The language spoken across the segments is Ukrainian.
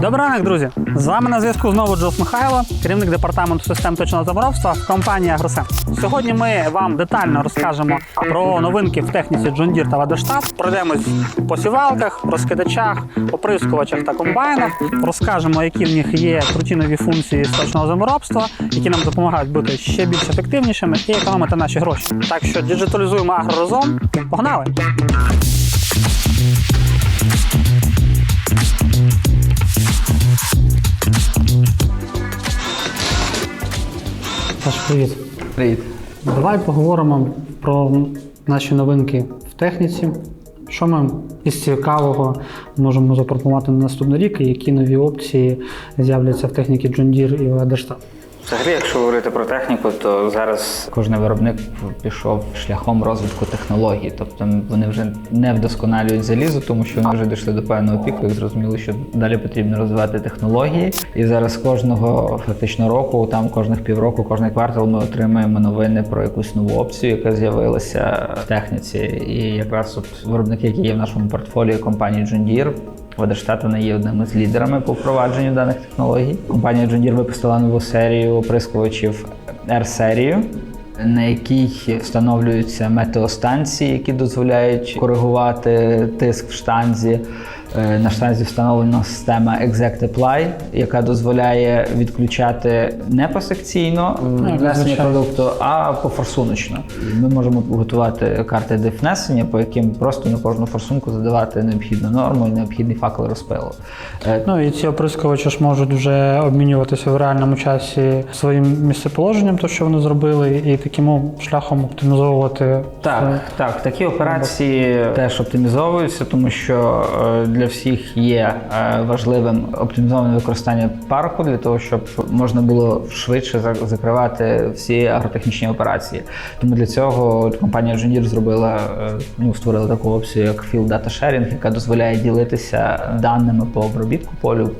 Добрий ранок, друзі! З вами на зв'язку знову Джос Михайло, керівник департаменту систем точного заморовства компанії Агросем. Сьогодні ми вам детально розкажемо про новинки в техніці Deere та Ладештат. Пройдемось по сівалках, розкидачах, оприскувачах та комбайнах. Розкажемо, які в них є круті нові функції з точного заморобства, які нам допомагають бути ще більш ефективнішими і економити наші гроші. Так що діджиталізуємо агро разом. Погнали! Саш, привіт. Привіт. Давай поговоримо про наші новинки в техніці. Що ми із цікавого можемо запропонувати на наступний рік, і які нові опції з'являться в техніці John Deere і Ладештат? Взагалі, якщо говорити про техніку, то зараз кожен виробник пішов шляхом розвитку технологій. Тобто вони вже не вдосконалюють залізо, тому що вони вже дійшли до певного піку і зрозуміли, що далі потрібно розвивати технології. І зараз кожного фактично року, там кожних півроку, кожний квартал ми отримуємо новини про якусь нову опцію, яка з'явилася в техніці. І якраз от виробники, які є в нашому портфоліо компанії John Deere, Водоштат вона є одним із лідерами по впровадженню даних технологій. Компанія John Deere випустила нову серію оприскувачів R-серію, на якій встановлюються метеостанції, які дозволяють коригувати тиск в штанзі. Е, На штанзі встановлена система Exact Apply, яка дозволяє відключати не посекційно внесення продукту, а пофорсуночно. Ми можемо готувати карти дифнесення, по яким просто на кожну форсунку задавати необхідну норму і необхідний факел розпилу. Е, Ну і ці оприскувачі ж можуть вже обмінюватися в реальному часі своїм місцеположенням, то що вони зробили, і таким шляхом оптимізовувати Так, так, такі операції теж оптимізовуються, тому що е, для всіх є е, важливим оптимізоване використання парку для того, щоб можна було швидше за- закривати всі агротехнічні операції. Тому для цього компанія Junior зробила е, ну, створила таку опцію, як Field Data Sharing, яка дозволяє ділитися даними по обробітку полю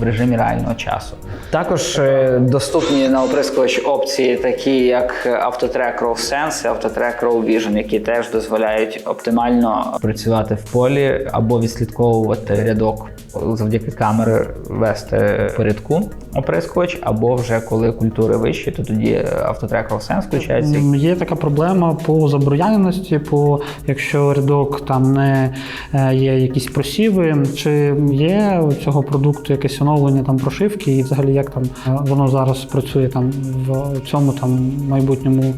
в режимі реального часу. Також е, доступні на оприскувач опції, такі як автотрек Row Sense Autotrack Row Vision, які теж дозволяють оптимально працювати в полі або відслідковувати рядок завдяки камери вести по рядку оприскувач, або вже коли культури вищі, то тоді Row Sense включається. Є така проблема по заброяненості, по якщо рядок там не е, є якісь просіви, чи є у цього продукту якесь оновлення там прошивки, і взагалі як там е, воно зараз працює там в цьому там майбутньому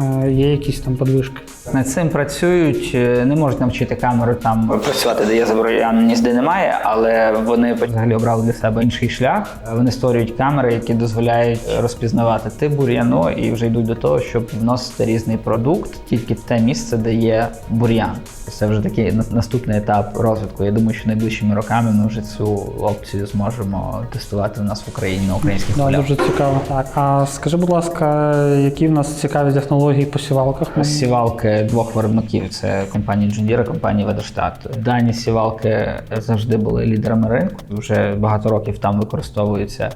е, є якісь там подвижки? Над цим працюють, е, не можуть навчити камеру там працювати, де є забороняність, де немає, але вони взагалі обрали для себе інший шлях. Вони створюють камери, які дозволяють розпізнавати тип бур'яну і вже йдуть до того, щоб вносити різний продукт тільки в те місце, де є бур'ян. Це вже такий наступний етап розвитку. Я думаю, що найближчими роками ми вже цю опцію зможемо тестувати в нас в Україні на українських Да, полях. дуже цікаво. Так, а скажи, будь ласка, які в нас цікаві технології по сівалках? Сівалки двох виробників це компанія Джундіра, компанія Ведерштат. Дані сівалки завжди були лідерами ринку. Вже багато років там використовуються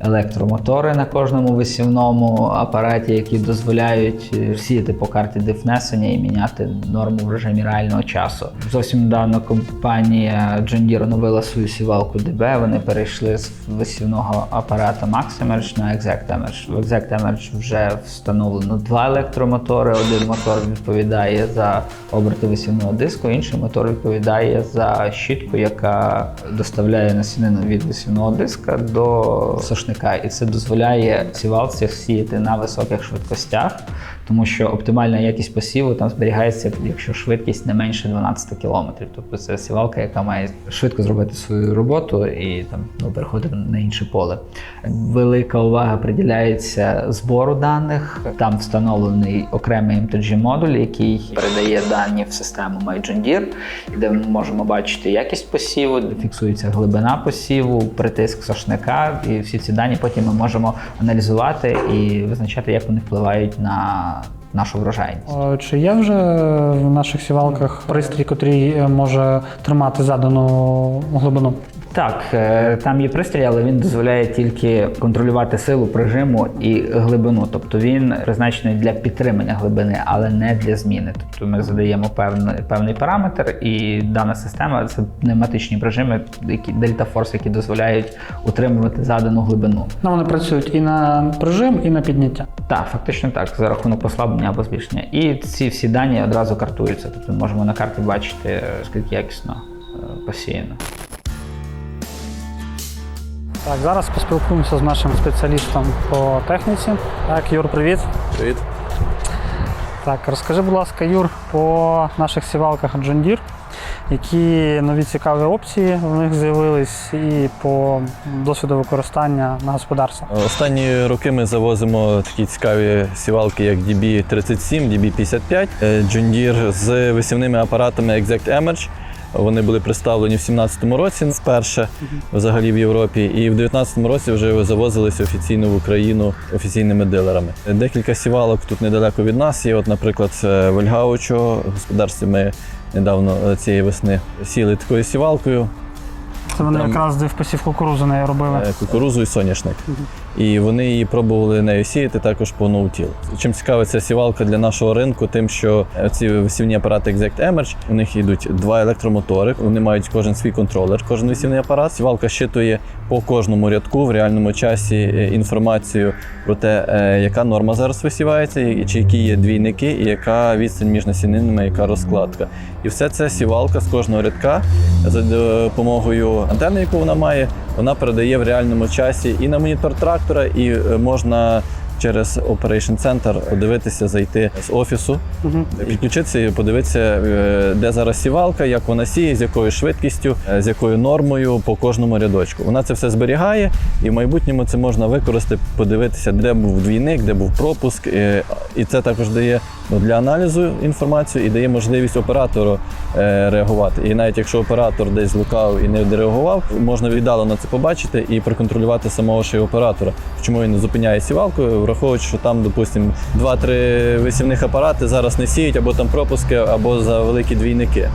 електромотори на кожному висівному апараті, які дозволяють е, сіяти по карті дифнесення і міняти норму в режимі реального часу. Зовсім недавно компанія John Deere оновила свою сівалку DB. Вони перейшли з висівного апарата Maximerge на Exact В Exact вже встановлено два електромотори. Один мотор відповідає за оберти висівного диску, інший мотор відповідає за щітку, яка доставляє насінину від висівного диска до сошника. І це дозволяє сівалці сіяти на високих швидкостях, тому що оптимальна якість посіву там зберігається, якщо швидкість не менше 12 км. Тобто це сівалка, яка має швидко зробити свою роботу і там ну, переходити на інше поле. Велика увага приділяється збору даних. Там встановлений окремий MTG модуль, який передає дані в систему MyJohn де ми можемо бачити якість посіву, де фіксується глибина посіву, притиск сошника, і всі ці дані потім ми можемо аналізувати і визначати, як вони впливають на нашу врожайність. Чи є вже в наших сівалках пристрій, котрий е, може тримати задану глибину? Так, е, там є пристрій, але він дозволяє тільки контролювати силу прижиму і глибину. Тобто він призначений для підтримання глибини, але не для зміни. Тобто ми задаємо певний, певний параметр, і дана система це пневматичні прижими, які дельта форс, які дозволяють утримувати задану глибину. Ну, вони працюють і на прижим, і на підняття. Так, фактично так, за рахунок послаблення або збільшення. І ці всі дані одразу картуються. Тобто ми можемо на карті бачити, скільки якісно е, посіяно. Так, зараз поспілкуємося з нашим спеціалістом по техніці. Так, Юр, привіт. Привіт. Так, розкажи, будь ласка, Юр, по наших сівалках John Deere, які нові цікаві опції в них з'явились, і по досвіду використання на господарстві. Останні роки ми завозимо такі цікаві сівалки, як DB37, DB55, е, John Deere з висівними апаратами Exact Emerge. Вони були представлені в 2017 році вперше взагалі в Європі, і в 2019 році вже завозилися офіційно в Україну офіційними дилерами. Декілька сівалок тут недалеко від нас є. От, наприклад, е, в Ельгаучо господарстві ми недавно е, цієї весни сіли такою сівалкою. Це вони Там- якраз де в посів кукурудзи нею робили. Е, кукурузу і соняшник. І вони її пробували нею сіяти також по ноутіл. Чим цікава ця сівалка для нашого ринку, тим, що ці висівні апарати Exact Emerge, у них йдуть два електромотори, вони мають кожен свій контролер, кожен висівний апарат. Сівалка щитує по кожному рядку в реальному часі е, інформацію про те, е, яка норма зараз висівається, чи які є двійники, і яка відстань між насінинами, яка розкладка. І все це сівалка з кожного рядка. За допомогою антенни, яку вона має, вона передає в реальному часі і на монітор трактора, і е, можна через Operation Center подивитися, зайти з офісу, підключитися і подивитися, е, де зараз сівалка, як вона сіє, з якою швидкістю, е, з якою нормою по кожному рядочку. Вона це все зберігає, і в майбутньому це можна використати, подивитися, де був двійник, де був пропуск. е, І це також дає ну, для аналізу інформацію і дає можливість оператору реагувати. І навіть якщо оператор десь злукав і не відреагував, можна віддалено це побачити і проконтролювати самого ще й оператора. Чому він не зупиняє сівалку, враховуючи, що там, допустимо, два-три висівних апарати зараз не сіють, або там пропуски, або за великі двійники.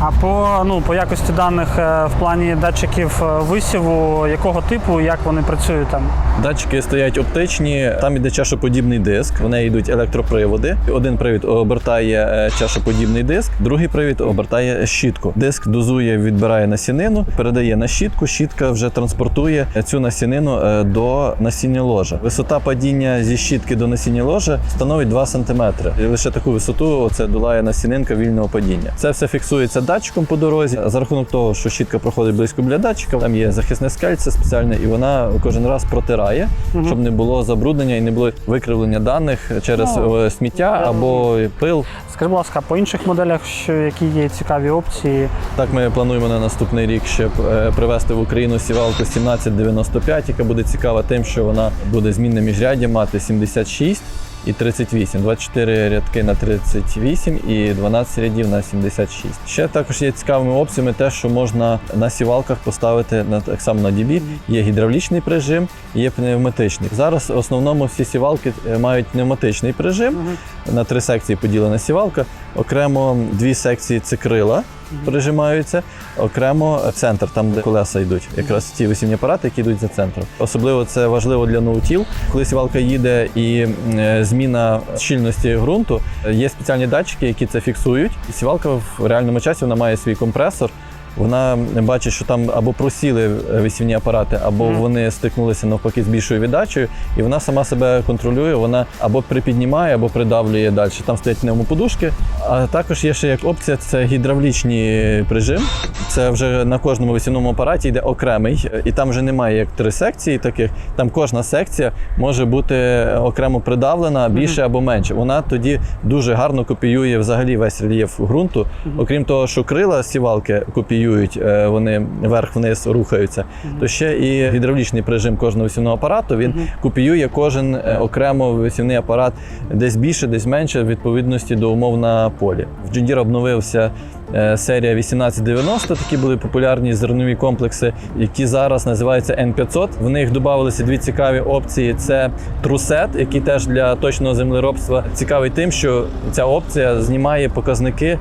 А по, ну, по якості даних е, в плані датчиків е, висіву, якого типу, як вони працюють там? Датчики стоять оптичні, там іде чашоподібний диск, в неї йдуть електроприводи. Один привід обертає е, чашоподібний диск, другий привід обертає щітку. Диск дозує, відбирає насінину, передає на щітку. Щітка вже транспортує цю насінину до насіння ложа. Висота падіння зі щітки до насіння ложа становить 2 см. Лише таку висоту це долає насінинка вільного падіння. Це все фіксується датчиком по дорозі. За рахунок того, що щітка проходить близько біля датчика, там є захисне скельце спеціальне, і вона кожен раз протирає, щоб не було забруднення і не було викривлення даних через Ну, е, сміття або пил. Скажи, будь ласка, по інших моделях, що які є цікаві опції? Так ми плануємо на наступний рік ще е, привезти в Україну сівалку 1795, яка буде цікава тим, що вона буде змінне міжряддя мати 76 і 38, 24 рядки на 38 і 12 рядів на 76. Ще також є цікавими опціями те, що можна на сівалках поставити на так само на DB. Є гідравлічний прижим, є пневматичний. Зараз в основному всі сівалки е, мають пневматичний прижим. На три секції поділена сівалка. Окремо дві секції це крила прижимаються, окремо центр, там де колеса йдуть. Якраз ті висівні апарати, які йдуть за центром. Особливо це важливо для ноутіл. Коли сівалка їде і е, зміна щільності ґрунту, є спеціальні датчики, які це фіксують. І сівалка в реальному часі вона має свій компресор. Вона бачить, що там або просіли е, висівні апарати, або Мгм. вони стикнулися навпаки з більшою віддачею, і вона сама себе контролює. Вона або припіднімає, або придавлює далі. Там стоять пневмоподушки. А також є ще як опція це гідравлічний прижим. Це вже на кожному висівному апараті йде окремий, і там вже немає як три секції таких. Там кожна секція може бути окремо придавлена більше або менше. Вона тоді дуже гарно копіює взагалі весь рельєф ґрунту. Окрім того, що крила сівалки копіюють, е, вони вверх-вниз рухаються, то ще і гідравлічний прижим кожного висівного апарату він копіює кожен е, окремо висівний апарат десь більше, десь менше, в відповідності до умов на полі. В John Deere обновився е, серія 1890, такі були популярні зернові комплекси, які зараз називаються N500. В них додавалися дві цікаві опції: це трусет, який теж для точного землеробства цікавий тим, що ця опція знімає показники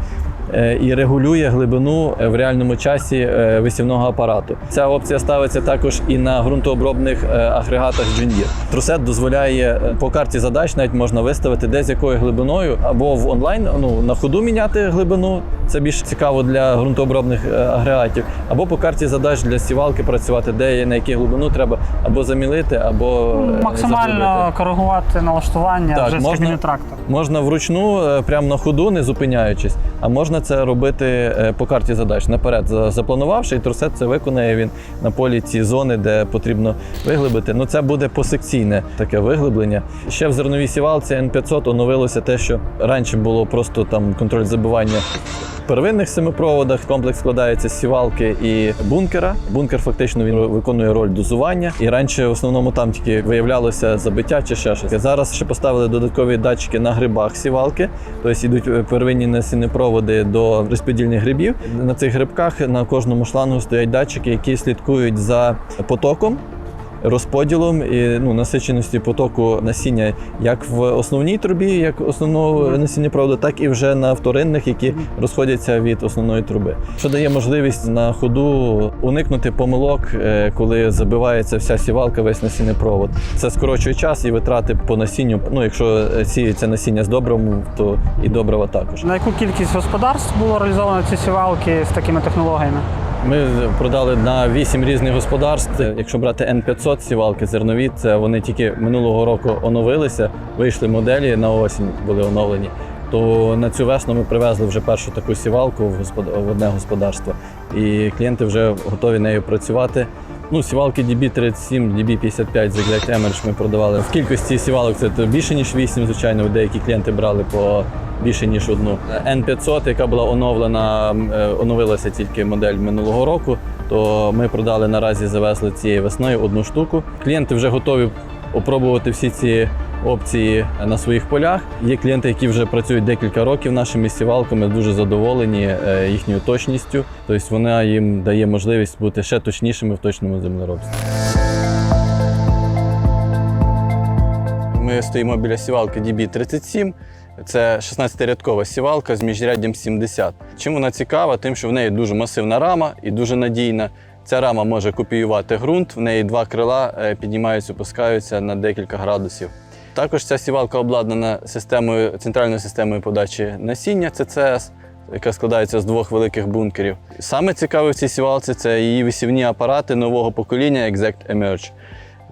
і регулює глибину е, в реальному часі е, висівного апарату. Ця опція ставиться також і на ґрунтообробних е, агрегатах Deere. Трусет дозволяє е, по карті задач навіть можна виставити де з якою глибиною, або в онлайн ну, на ходу міняти глибину. Це більш цікаво для ґрунтообробних е, агрегатів, або по карті задач для сівалки працювати, де на яку глибину треба або замілити, або е, заглибити. Максимально коригувати налаштування Так, вже з можна- кабіни трактора. Можна вручну, е, прямо на ходу, не зупиняючись, а можна це робити е, по карті задач наперед, запланувавши, і трусет це виконає він на полі ці зони, де потрібно виглибити. Ну це буде посекційне таке виглиблення. Ще в зерновій сівалці N500 оновилося те, що раніше було просто там контроль забивання. в Первинних семипроводах комплекс складається з сівалки і бункера. Бункер фактично він виконує роль дозування. І раніше в основному там тільки виявлялося забиття чи ще щось. Зараз ще поставили додаткові датчики на грибах сівалки, тобто йдуть е, первинні до розподільних грибів. На цих грибках на кожному шлангу стоять датчики, які слідкують за потоком. Розподілом і ну, насиченості потоку насіння як в основній трубі, як основного насіння проводу, так і вже на вторинних, які розходяться від основної труби, що дає можливість на ходу уникнути помилок, е, коли забивається вся сівалка, весь насінний провод. Це скорочує час і витрати по насінню. Ну, якщо е, сіється насіння з добривом, то і добрива також. На яку кількість господарств було реалізовано ці сівалки з такими технологіями? Ми продали на 8 різних господарств. Якщо брати N500 сівалки зернові, це вони тільки минулого року оновилися, вийшли моделі на осінь, були оновлені. То на цю весну ми привезли вже першу таку сівалку в одне господарство, і клієнти вже готові нею працювати. Ну, сівалки DB37, DB55 Загляд Emerge ми продавали. В кількості сівалок це більше, ніж 8, звичайно. Деякі клієнти брали по більше, ніж одну. N500, яка була оновлена, е, оновилася тільки модель минулого року, то ми продали наразі, завезли цієї весною одну штуку. Клієнти вже готові опробувати всі ці опції на своїх полях. Є клієнти, які вже працюють декілька років нашими сівалками, дуже задоволені е, їхньою точністю. Тобто вона їм дає можливість бути ще точнішими в точному землеробстві. Ми стоїмо біля сівалки DB37. Це 16-рядкова сівалка з міжряддям 70. Чим вона цікава? Тим, що в неї дуже масивна рама і дуже надійна. Ця рама може копіювати ґрунт, в неї два крила е, піднімаються, опускаються на декілька градусів. Також ця сівалка обладнана системою, центральною системою подачі насіння ЦЦС, яка складається з двох великих бункерів. Саме цікаве в цій сівалці це її висівні апарати нового покоління Exact Emerge.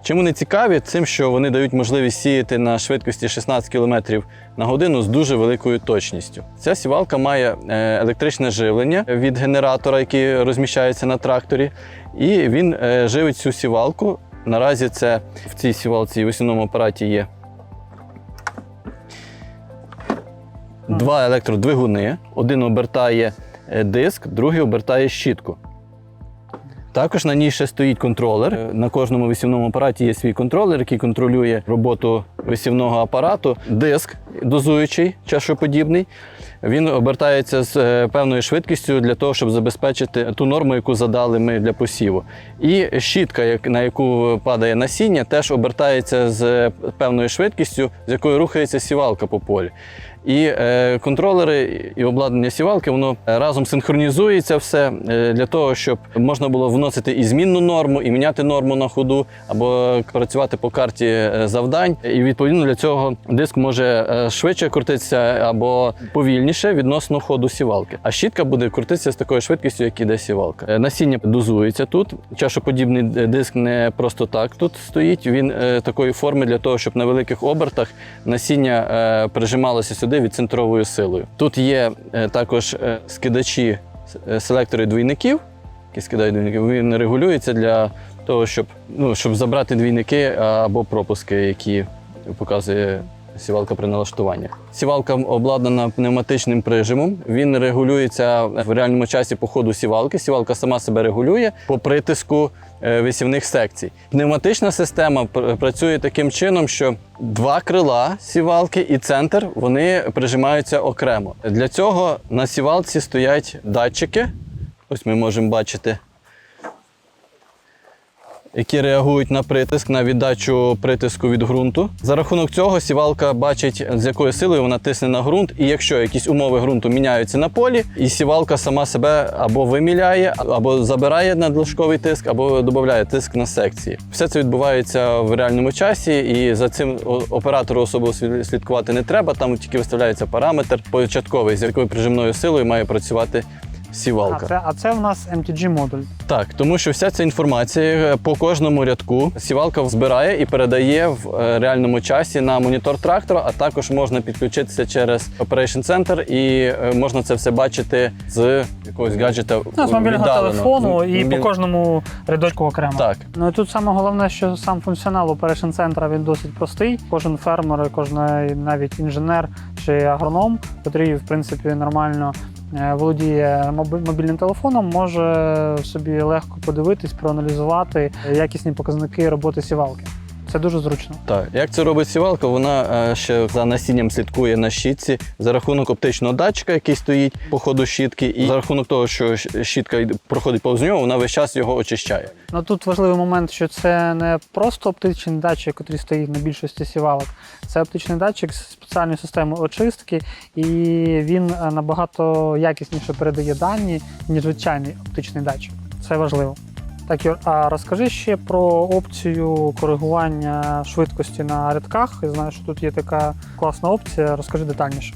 Чим вони цікаві? Тим, що вони дають можливість сіяти на швидкості 16 км на годину з дуже великою точністю. Ця сівалка має е, електричне живлення від генератора, який розміщається на тракторі, і він е, живить цю сівалку. Наразі це в цій сівалці і висівному апараті є два електродвигуни. Один обертає е, диск, другий обертає щітку. Також на ній ще стоїть контролер. Е, На кожному висівному апараті є свій контролер, який контролює роботу висівного апарату. Диск дозуючий, чашоподібний. Він обертається з е, певною швидкістю для того, щоб забезпечити ту норму, яку задали ми для посіву. І щітка, на яку падає насіння, теж обертається з певною швидкістю, з якою рухається сівалка по полі. І е, контролери і обладнання сівалки воно е, разом синхронізується все е, для того, щоб можна було вносити і змінну норму, і міняти норму на ходу, або працювати по карті е, завдань. І відповідно для цього диск може швидше крутитися або повільніше відносно ходу сівалки. А щітка буде крутитися з такою швидкістю, як іде сівалка. Насіння дозується тут. Чашоподібний диск не просто так тут стоїть. Він е, такої форми для того, щоб на великих обертах насіння е, прижималося сюди відцентровою силою. Тут є е, також е, скидачі е, селектори двійників, які скидають двійників. Він регулюється для того, щоб, ну, щоб забрати двійники або пропуски, які показує сівалка при налаштуваннях. Сівалка обладнана пневматичним прижимом. Він регулюється в реальному часі по ходу сівалки. Сівалка сама себе регулює по притиску е, висівних секцій. Пневматична система працює таким чином, що два крила сівалки і центр вони прижимаються окремо. Для цього на сівалці стоять датчики. Ось ми можемо бачити які реагують на притиск, на віддачу притиску від ґрунту. За рахунок цього сівалка бачить, з якою силою вона тисне на ґрунт, і якщо якісь умови ґрунту міняються на полі, і сівалка сама себе або виміляє, або забирає надлишковий тиск, або додає тиск на секції. Все це відбувається в реальному часі, і за цим оператору особливо слідкувати не треба. Там тільки виставляється параметр початковий, з якою прижимною силою має працювати А сівалка. це, а це в нас MTG модуль. Так, тому що вся ця інформація е, по кожному рядку сівалка збирає і передає в е, реальному часі на монітор трактора, а також можна підключитися через Operation Center і е, можна це все бачити з якогось гаджета. Ну, з мобільного віддалено. телефону і Мобіль- по кожному рядочку окремо. Так. Ну і тут саме головне, що сам функціонал Operation Center він досить простий. Кожен фермер, кожен навіть інженер чи агроном, який в принципі нормально володіє моби- мобільним телефоном, може собі легко подивитись, проаналізувати якісні показники роботи сівалки. Це дуже зручно. Так, як це робить сівалка, вона е, ще за насінням слідкує на щітці за рахунок оптичного датчика, який стоїть по ходу щітки, і за рахунок того, що щітка проходить повз нього, вона весь час його очищає. Ну тут важливий момент, що це не просто оптичний датчик, який стоїть на більшості сівалок. Це оптичний датчик з спеціальною системою очистки, і він е, набагато якісніше передає дані, ніж звичайний оптичний датчик. Це важливо. Так, Юр, а розкажи ще про опцію коригування швидкості на рядках. Я знаю, що тут є така класна опція. Розкажи детальніше.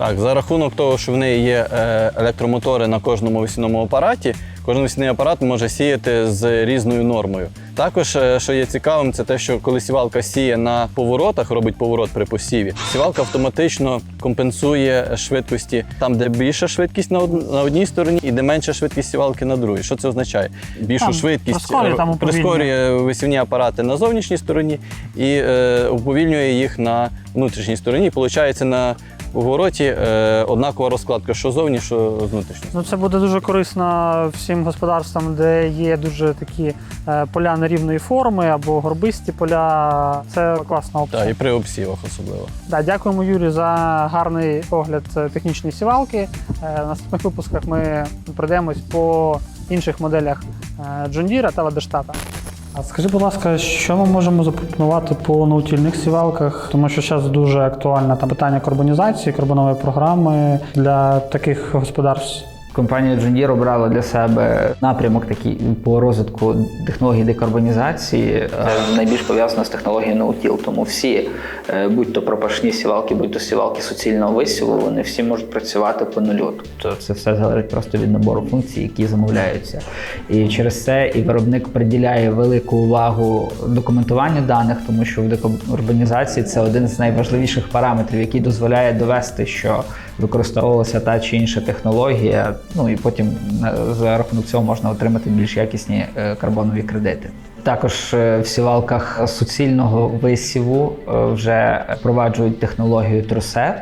Так, за рахунок того, що в неї є е, електромотори на кожному весільному апараті, кожен весільний апарат може сіяти з різною нормою. Також, е, що є цікавим, це те, що коли сівалка сіє на поворотах, робить поворот при посіві, сівалка автоматично компенсує швидкості там, де більша швидкість на, од- на одній стороні і де менша швидкість сівалки на другій. Що це означає? Більшу Там швидкість прискорює, там прискорює висівні апарати на зовнішній стороні і е, уповільнює їх на внутрішній стороні. І виходить на повороті е, однакова розкладка, що зовні, що внутрішньо. Ну, це буде дуже корисно всім господарствам, де є дуже такі е, поля нерівної форми або горбисті поля. Це класна опція. Так, і при обсівах особливо. Да, дякуємо Юрію за гарний огляд е, технічної сівалки. Е, В наступних випусках ми пройдемось по інших моделях е, John та Ладештата. А скажи, будь ласка, що ми можемо запропонувати по наутільних сівалках? Тому що зараз дуже актуальне там питання карбонізації, карбонової програми для таких господарств. Компанія John обрала для себе напрямок такий по розвитку технологій декарбонізації. Це найбільш пов'язано з технологією ноутіл. Тому всі, е, будь то пропашні сівалки, будь то сівалки суцільного висіву, вони всі можуть працювати по нулю. Тобто це все залежить просто від набору функцій, які замовляються. І через це і виробник приділяє велику увагу документуванню даних, тому що в декарбонізації це один з найважливіших параметрів, який дозволяє довести, що використовувалася та чи інша технологія. Ну і потім на- за рахунок цього можна отримати більш якісні е, карбонові кредити. Також е, в сівалках суцільного висіву е, вже впроваджують технологію трусет,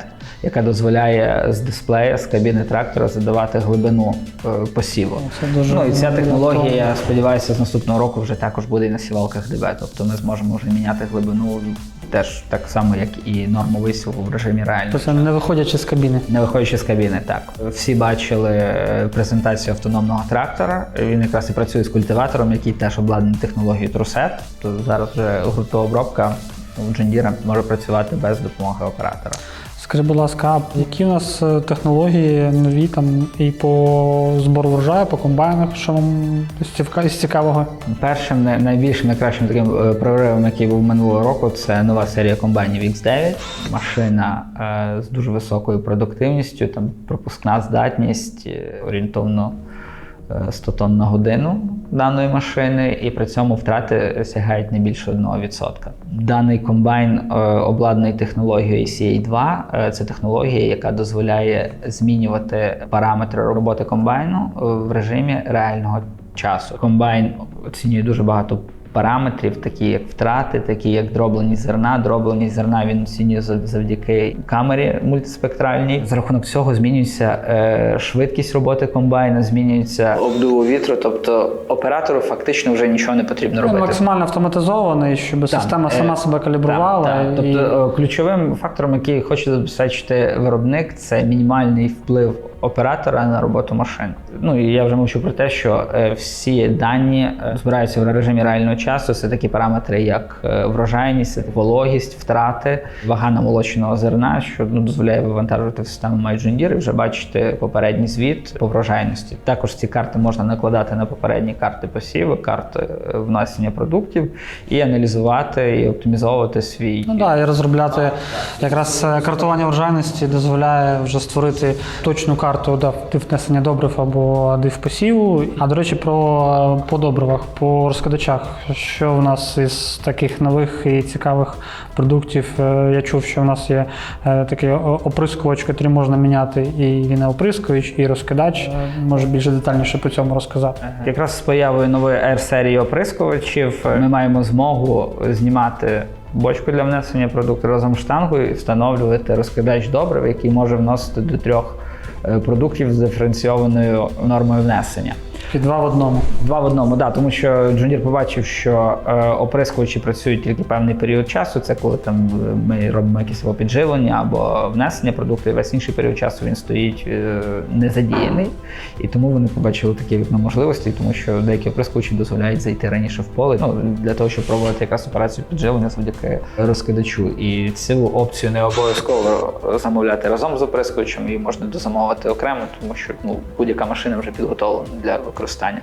яка дозволяє з дисплея з кабіни трактора задавати глибину е, посіву. Це дуже Ну і ця технологія, я сподіваюся, з наступного року вже також буде і на сівалках ДБ. Тобто ми зможемо вже міняти глибину теж так само, як і норму висіву в режимі реальності. Тобто не виходячи з кабіни. Не виходячи з кабіни, так. Всі бачили е, презентацію автономного трактора. Він якраз і працює з культиватором, який теж обладнаний технологією трусет. То зараз вже ґрунтообробка у Джендіра може працювати без допомоги оператора. Скажи, будь ласка, які у нас е, технології нові там і по збору врожаю, по комбайнах, що вам з цікавого? Першим най- найбільшим найкращим таким е, проривом, який був минулого року, це нова серія комбайнів X9. Машина е, з дуже високою продуктивністю, там пропускна здатність орієнтовно е, 100 тонн на годину даної машини, і при цьому втрати сягають не більше 1%. Даний комбайн е, обладнаний технологією CA2. Е, Це технологія, яка дозволяє змінювати параметри роботи комбайну е, в режимі реального часу. Комбайн оцінює дуже багато параметрів, такі як втрати, такі як дробленість зерна. Дробленість зерна він оцінює завдяки камері мультиспектральній. За рахунок цього змінюється е, швидкість роботи комбайна, змінюється обдуву вітру. Тобто оператору фактично вже нічого не потрібно Він робити. максимально автоматизований, щоб Так, система е, сама себе калібрувала. Так, так. і- Тобто е, ключовим фактором, який хоче забезпечити виробник, це мінімальний вплив оператора, на роботу машин. Ну і я вже мовчу про те, що е, всі дані е, збираються в режимі реального часу. Це такі параметри, як е, врожайність, вологість, втрати, вага намолоченого зерна, що ну, дозволяє вивантажувати в систему MyJundir і вже бачити попередній звіт по врожайності. Також ці карти можна накладати на попередні карти посіву, карти внесення продуктів і аналізувати і оптимізовувати свій Ну так, і розробляти якраз картування врожайності дозволяє вже створити точну карту да, див внесення добрив або див посіву. А до речі, про по добривах, по розкладачах. Що в нас із таких нових і цікавих продуктів? Е, Я чув, що в нас є е, такий оприскувач, який можна міняти, і він оприскувач, і розкидач. Е, Може більше детальніше по цьому розказати. Якраз з появою нової R-серії оприскувачів е, ми маємо змогу знімати бочку для внесення продукту разом з штангою і встановлювати розкидач добрив, який може вносити до трьох продуктів з диференційованою нормою внесення. І два в одному. Два в одному, да, тому що Deere побачив, що е, оприскувачі працюють тільки певний період часу. Це коли там е, ми робимо якісь або підживлення або внесення продукту. І весь інший період часу він стоїть е, незадіяний. І тому вони побачили таке вікно можливості, тому що деякі оприскувачі дозволяють зайти раніше в поле ну, для того, щоб пробувати якраз операцію підживлення завдяки розкидачу. І цю опцію не обов'язково замовляти разом з оприскувачем, її можна дозамовити окремо, тому що ну, будь-яка машина вже підготовлена для використання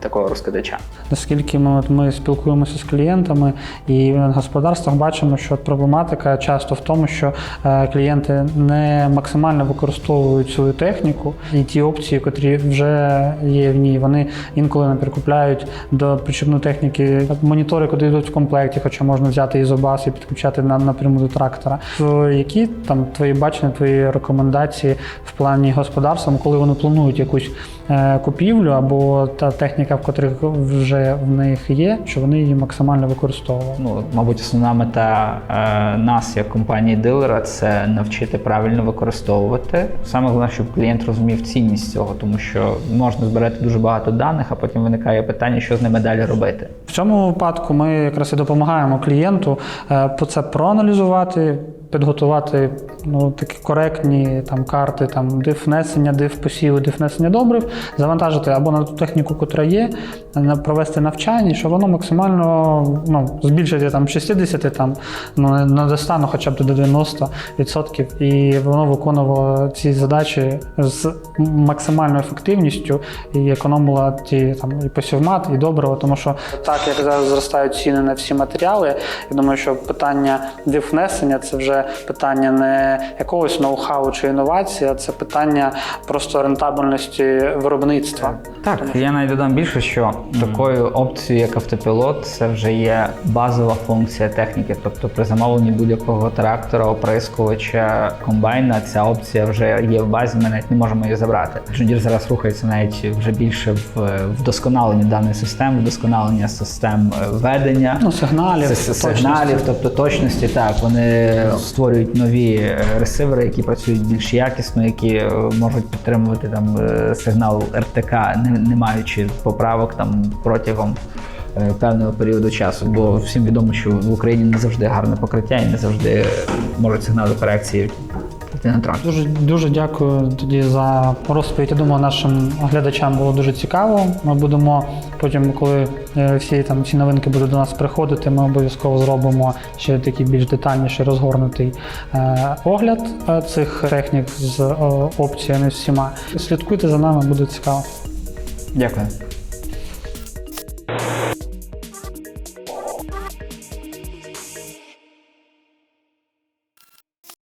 такого розкидача. Наскільки ми, от ми спілкуємося з клієнтами і в господарствах бачимо, що проблематика часто в тому, що е, клієнти не максимально використовують свою техніку, і ті опції, котрі вже є в ній, вони інколи не прикупляють до причепної техніки монітори, куди йдуть в комплекті, хоча можна взяти ізобас і підключати на напряму до трактора. То які там твої бачення, твої рекомендації в плані господарства, коли вони планують якусь е, купівлю або та техніка, в котрих вже в них є, що вони її максимально використовували. Ну, мабуть, основна мета е, нас, як компанії дилера, це навчити правильно використовувати. Саме головне, щоб клієнт розумів цінність цього, тому що можна збирати дуже багато даних, а потім виникає питання, що з ними далі робити. В цьому випадку ми якраз і допомагаємо клієнту е, по це проаналізувати. Підготувати ну такі коректні там карти, там див внесення, див посіву, див внесення добрив, завантажити або на ту техніку, котра є, провести навчання, щоб воно максимально ну, збільшити там 60, там ну не- достану хоча б до 90%, і воно виконувало ці задачі з максимальною ефективністю і економило ті там і посівмат, і добриво, тому що так як зараз зростають ціни на всі матеріали, я думаю, що питання дивнесення це вже питання не якогось ноу-хау чи інновації, а це питання просто рентабельності виробництва. Так, я навіть додам більше, що такою опцією, як автопілот, це вже є базова функція техніки. Тобто при замовленні будь-якого трактора, оприскувача, комбайна, ця опція вже є в базі, ми навіть не можемо її забрати. Deere зараз рухається навіть вже більше в вдосконаленні даної системи, вдосконалення систем е, ведення. Ну, сигналів, Це с- точності. сигналів, тобто точності, так вони створюють нові е, ресивери, які працюють більш якісно, які е, можуть підтримувати там е, сигнал РТК, не, не маючи поправок там протягом певного періоду часу. Бо всім відомо, що в Україні не завжди гарне покриття і не завжди можуть сигнали корекції на трактор. Дуже дуже дякую тоді за розповідь. Я думаю, нашим глядачам було дуже цікаво. Ми будемо потім, коли е, всі там ці новинки будуть до нас приходити, ми обов'язково зробимо ще такий більш детальніший розгорнутий е, огляд е, цих технік з е, опціями всіма. Слідкуйте за нами, буде цікаво. Дякую.